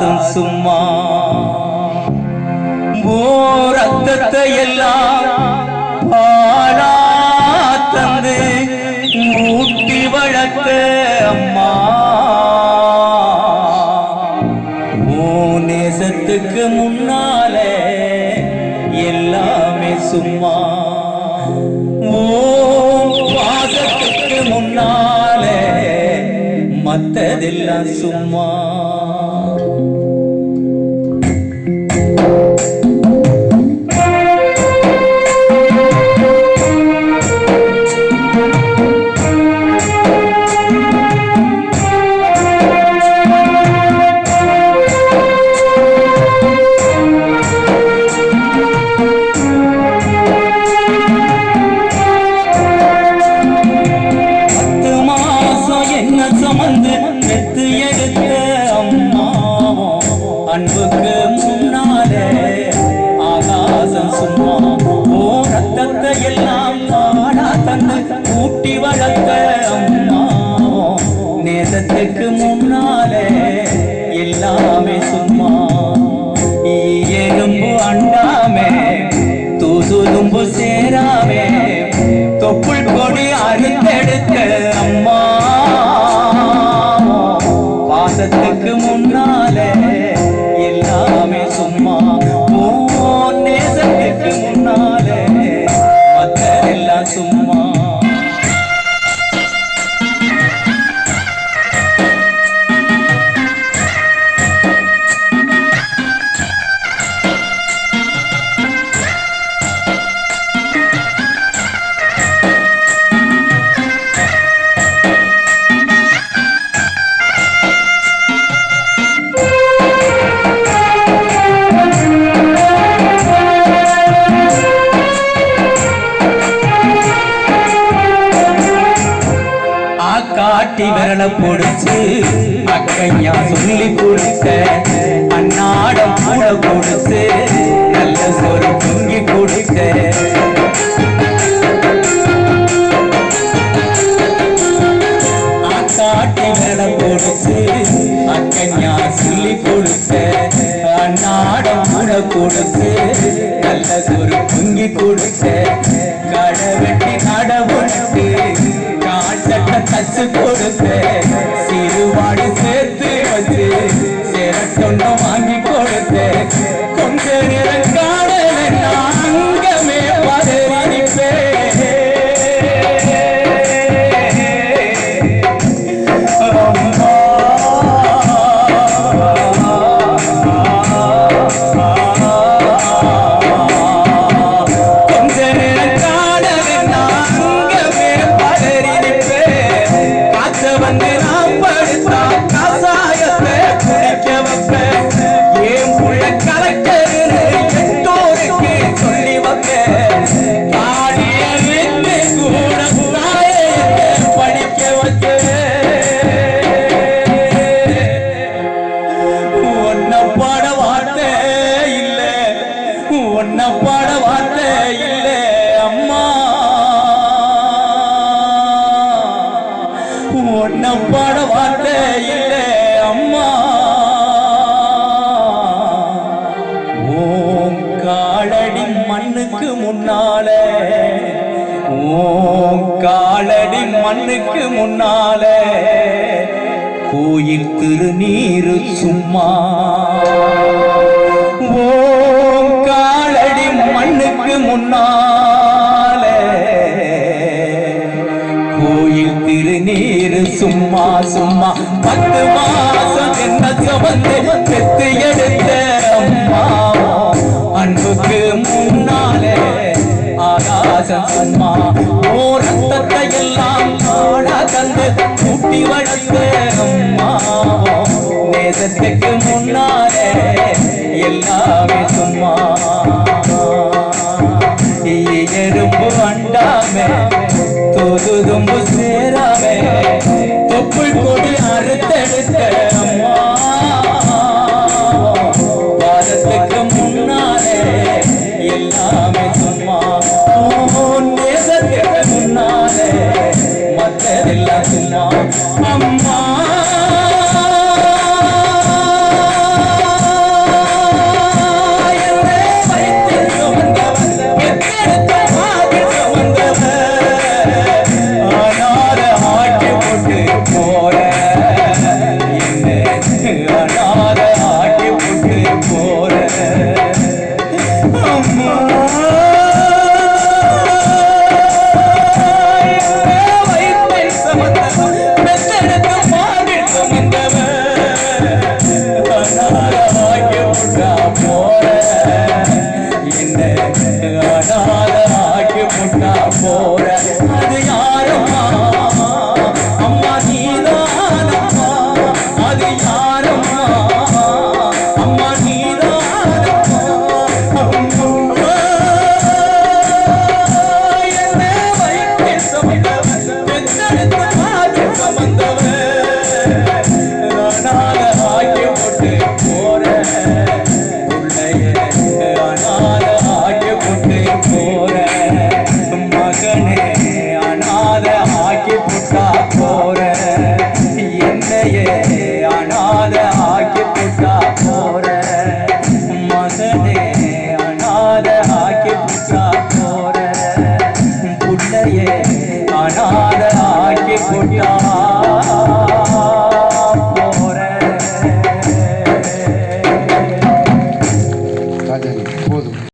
வாசல் சும்மா. ஓ ரத்தத்தை எல்லாம் பாலா தந்து ஊட்டி வளர்த்த அம்மா. ஓ நேசத்துக்கு முன்னாலே எல்லாமே சும்மா. ஓ பாசத்துக்கு முன்னாலே மத்ததெல்லாம் சும்மா. அன்புக்கு முன்னாலே ஆகாசம் சும்மா. ஓ ரத்தத்தை எல்லாம் பாடா தந்து கூட்டி வளர்த்த அம்மா. நேசத்துக்கு முன்னாலே காட்டி விரல பொடிச்சு. அக்கையா சொல்லி கொடுத்த அன்னாடம் கூட கொடுத்து நல்ல சொரு பொங்கி கொடுத்த. ஆக்காட்டி விரல பொடிச்சு. அக்கையா சொல்லி கொடுத்த அன்னாடம் கூட கொடுத்து நல்ல சொரு பொங்கி கொடுத்த. காட்டட்ட கொடுத்த சிறுவாடி சேர்த்து வச்சு பாட வார்த்தை அம்மா. ஓம் காலடி மண்ணுக்கு முன்னால ஓம் காலடி மண்ணுக்கு முன்னால கோயில் திருநீரு சும்மா. சும்மா பத்து மாசம் என்ன சுமந்து பெத்து எடுத்த அம்மா. அன்புக்கு முன்னாலே ஆகாசம் சும்மா ஓ ரத்தத்தை எல்லாம் ஆடா தந்து கூட்டி வளர்த்த அம்மா. நேசத்துக்கு முன்னாலே எல்லாமே சும்மா. எறும்பு வண்டாமே தொதுதும்பு சேராமே கொடி அறுத்தெடுத்த அம்மா Oh, yeah.